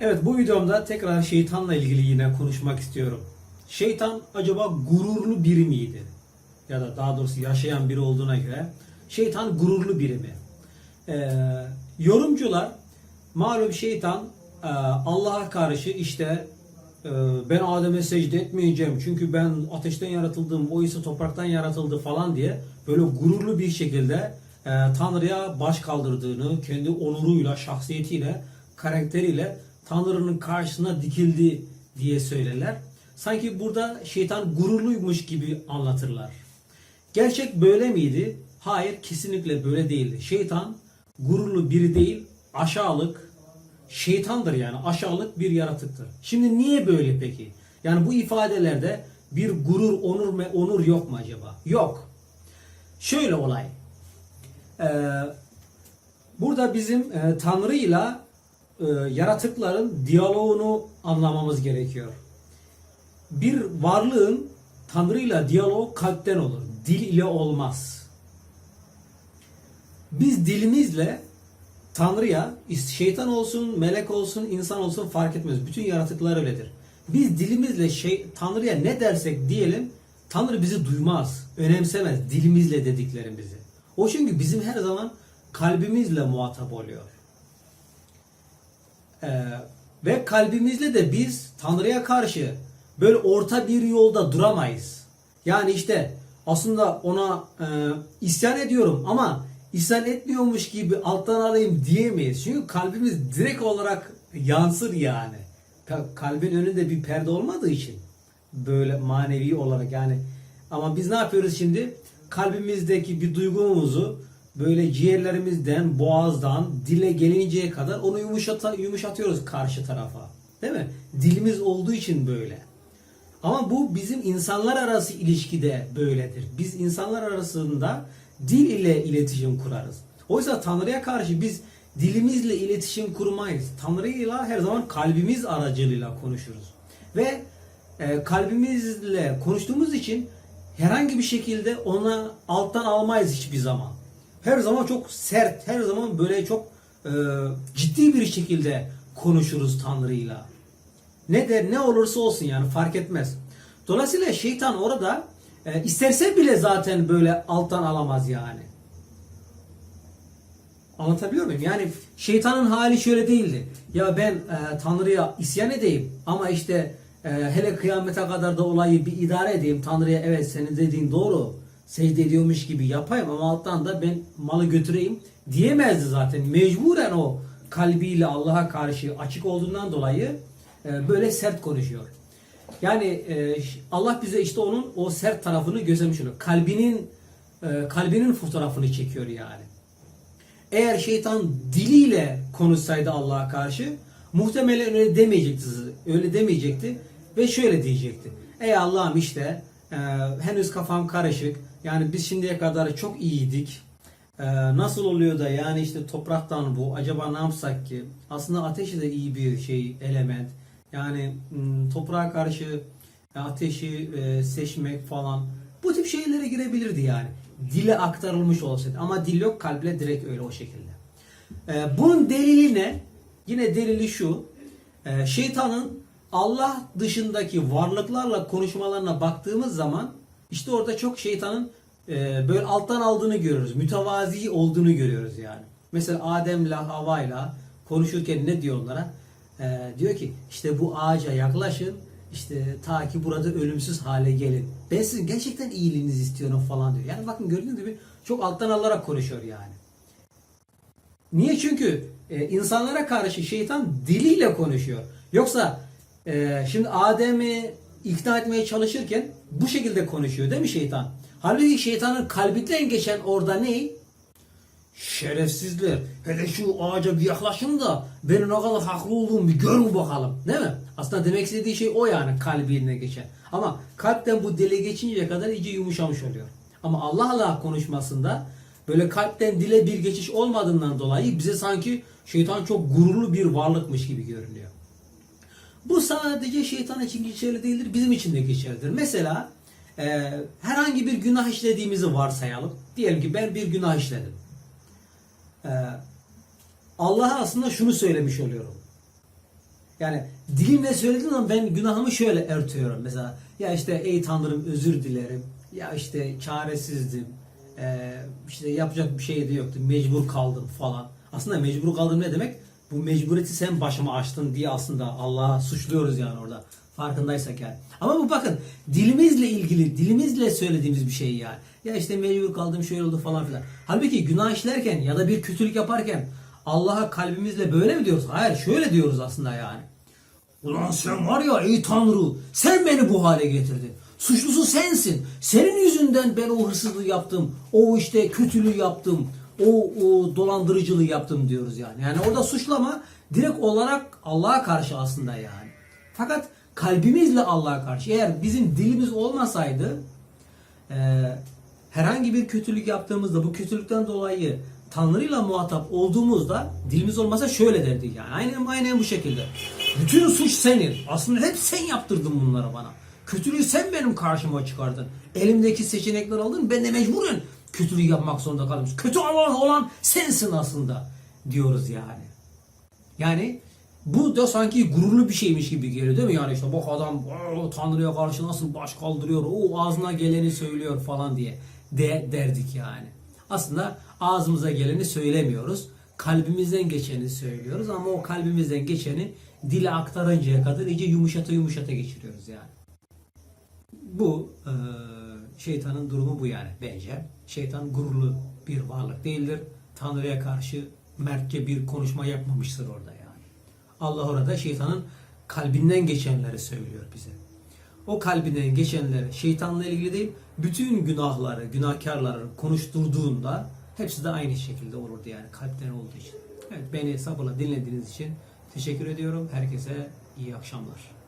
Evet bu videomda tekrar şeytanla ilgili yine konuşmak istiyorum. Şeytan acaba gururlu biri miydi? Ya da daha doğrusu yaşayan biri olduğuna göre şeytan gururlu biri mi? Ee, yorumcular malum şeytan e, Allah'a karşı işte e, ben Adem'e secde etmeyeceğim çünkü ben ateşten yaratıldım o ise topraktan yaratıldı falan diye böyle gururlu bir şekilde e, Tanrı'ya baş kaldırdığını kendi onuruyla, şahsiyetiyle, karakteriyle Tanrı'nın karşısına dikildi diye söylerler. Sanki burada şeytan gururluymuş gibi anlatırlar. Gerçek böyle miydi? Hayır, kesinlikle böyle değildi. Şeytan gururlu biri değil, aşağılık, şeytandır yani aşağılık bir yaratıktır. Şimdi niye böyle peki? Yani bu ifadelerde bir gurur, onur ve onur yok mu acaba? Yok. Şöyle olay. Ee, burada bizim e, Tanrı'yla e, yaratıkların diyaloğunu anlamamız gerekiyor. Bir varlığın Tanrı'yla diyaloğu kalpten olur. Dil ile olmaz. Biz dilimizle Tanrı'ya şeytan olsun, melek olsun, insan olsun fark etmez. Bütün yaratıklar öyledir. Biz dilimizle şey, Tanrı'ya ne dersek diyelim Tanrı bizi duymaz, önemsemez dilimizle dediklerimizi. O çünkü bizim her zaman kalbimizle muhatap oluyor. Ee, ve kalbimizle de biz Tanrı'ya karşı böyle orta bir yolda duramayız. Yani işte aslında ona e, isyan ediyorum ama isyan etmiyormuş gibi alttan alayım diyemeyiz. Çünkü kalbimiz direkt olarak yansır yani. Ka- Kalbin önünde bir perde olmadığı için böyle manevi olarak yani ama biz ne yapıyoruz şimdi? Kalbimizdeki bir duygumuzu böyle ciğerlerimizden, boğazdan dile gelinceye kadar onu yumuşata, yumuşatıyoruz karşı tarafa. Değil mi? Dilimiz olduğu için böyle. Ama bu bizim insanlar arası ilişkide böyledir. Biz insanlar arasında dil ile iletişim kurarız. Oysa Tanrı'ya karşı biz dilimizle iletişim kurmayız. Tanrı'yla her zaman kalbimiz aracılığıyla konuşuruz. Ve e, kalbimizle konuştuğumuz için herhangi bir şekilde ona alttan almayız hiçbir zaman. Her zaman çok sert, her zaman böyle çok e, ciddi bir şekilde konuşuruz Tanrı'yla. Ne der ne olursa olsun yani fark etmez. Dolayısıyla şeytan orada e, isterse bile zaten böyle alttan alamaz yani. Anlatabiliyor muyum? Yani şeytanın hali şöyle değildi. Ya ben e, Tanrı'ya isyan edeyim ama işte e, hele kıyamete kadar da olayı bir idare edeyim. Tanrı'ya evet senin dediğin doğru. Secde ediyormuş gibi yapayım ama alttan da ben malı götüreyim diyemezdi zaten. Mecburen o kalbiyle Allah'a karşı açık olduğundan dolayı e, böyle sert konuşuyor. Yani e, Allah bize işte onun o sert tarafını göstermiş oluyor. Kalbinin e, kalbinin fotoğrafını çekiyor yani. Eğer şeytan diliyle konuşsaydı Allah'a karşı muhtemelen öyle demeyecekti. Öyle demeyecekti ve şöyle diyecekti. Ey Allah'ım işte henüz kafam karışık. Yani biz şimdiye kadar çok iyiydik. E, nasıl oluyor da yani işte topraktan bu acaba ne yapsak ki? Aslında ateş de iyi bir şey element. Yani toprağa karşı ateşi e, seçmek falan bu tip şeylere girebilirdi yani. Dile aktarılmış olsaydı ama dil yok kalple direkt öyle o şekilde. E, bunun delili ne? Yine delili şu. E, şeytanın Allah dışındaki varlıklarla konuşmalarına baktığımız zaman işte orada çok şeytanın e, böyle alttan aldığını görüyoruz. Mütevazi olduğunu görüyoruz yani. Mesela Adem'le Havva'yla konuşurken ne diyor onlara? E, diyor ki işte bu ağaca yaklaşın işte ta ki burada ölümsüz hale gelin. Ben sizin gerçekten iyiliğinizi istiyorum falan diyor. Yani bakın gördüğünüz gibi çok alttan alarak konuşuyor yani. Niye? Çünkü e, insanlara karşı şeytan diliyle konuşuyor. Yoksa e, şimdi Adem'i ikna etmeye çalışırken bu şekilde konuşuyor değil mi şeytan? Halbuki şeytanın kalbinden geçen orada ne? Şerefsizler. Hele şu ağaca bir yaklaşın da benim ne kadar haklı olduğumu bir görün bakalım. Değil mi? Aslında demek istediği şey o yani kalbine geçen. Ama kalpten bu dile geçinceye kadar iyice yumuşamış oluyor. Ama Allah'la konuşmasında böyle kalpten dile bir geçiş olmadığından dolayı bize sanki şeytan çok gururlu bir varlıkmış gibi görünüyor. Bu sadece şeytan için geçerli değildir, bizim için de geçerlidir. Mesela e, herhangi bir günah işlediğimizi varsayalım. Diyelim ki ben bir günah işledim. E, Allah'a aslında şunu söylemiş oluyorum. Yani dilimle söylediğim zaman ben günahımı şöyle örtüyorum. Mesela ya işte ey Tanrım özür dilerim. Ya işte çaresizdim. Ee, işte yapacak bir şey de yoktu. Mecbur kaldım falan. Aslında mecbur kaldım ne demek? Bu mecburiyeti sen başıma açtın diye aslında Allah'a suçluyoruz yani orada. Farkındaysak yani. Ama bu bakın dilimizle ilgili, dilimizle söylediğimiz bir şey yani. Ya işte mecbur kaldım şöyle oldu falan filan. Halbuki günah işlerken ya da bir kötülük yaparken Allah'a kalbimizle böyle mi diyoruz? Hayır şöyle diyoruz aslında yani. Ulan sen var ya ey Tanrı sen beni bu hale getirdin. Suçlusu sensin. Senin yüzünden ben o hırsızlığı yaptım. O işte kötülüğü yaptım. O, o dolandırıcılığı yaptım diyoruz yani. Yani orada suçlama direkt olarak Allah'a karşı aslında yani. Fakat kalbimizle Allah'a karşı eğer bizim dilimiz olmasaydı e, herhangi bir kötülük yaptığımızda bu kötülükten dolayı Tanrı'yla muhatap olduğumuzda dilimiz olmasa şöyle derdik yani. Aynen, aynen bu şekilde. Bütün suç senin. Aslında hep sen yaptırdın bunları bana. Kötülüğü sen benim karşıma çıkardın. Elimdeki seçenekleri aldın. Ben de mecburen kötülük yapmak zorunda kaldım. Kötü olan olan sensin aslında diyoruz yani. Yani bu da sanki gururlu bir şeymiş gibi geliyor değil mi? Yani işte bak adam "Oo, Tanrı'ya karşı nasıl baş kaldırıyor, o ağzına geleni söylüyor falan diye de derdik yani. Aslında ağzımıza geleni söylemiyoruz. Kalbimizden geçeni söylüyoruz ama o kalbimizden geçeni dile aktarıncaya kadar iyice yumuşata yumuşata geçiriyoruz yani. Bu eee, şeytanın durumu bu yani bence. Şeytan gururlu bir varlık değildir. Tanrı'ya karşı mertçe bir konuşma yapmamıştır orada yani. Allah orada şeytanın kalbinden geçenleri söylüyor bize. O kalbinden geçenleri şeytanla ilgili değil, bütün günahları, günahkarları konuşturduğunda hepsi de aynı şekilde olurdu yani kalpten olduğu için. Evet beni sabırla dinlediğiniz için teşekkür ediyorum. Herkese iyi akşamlar.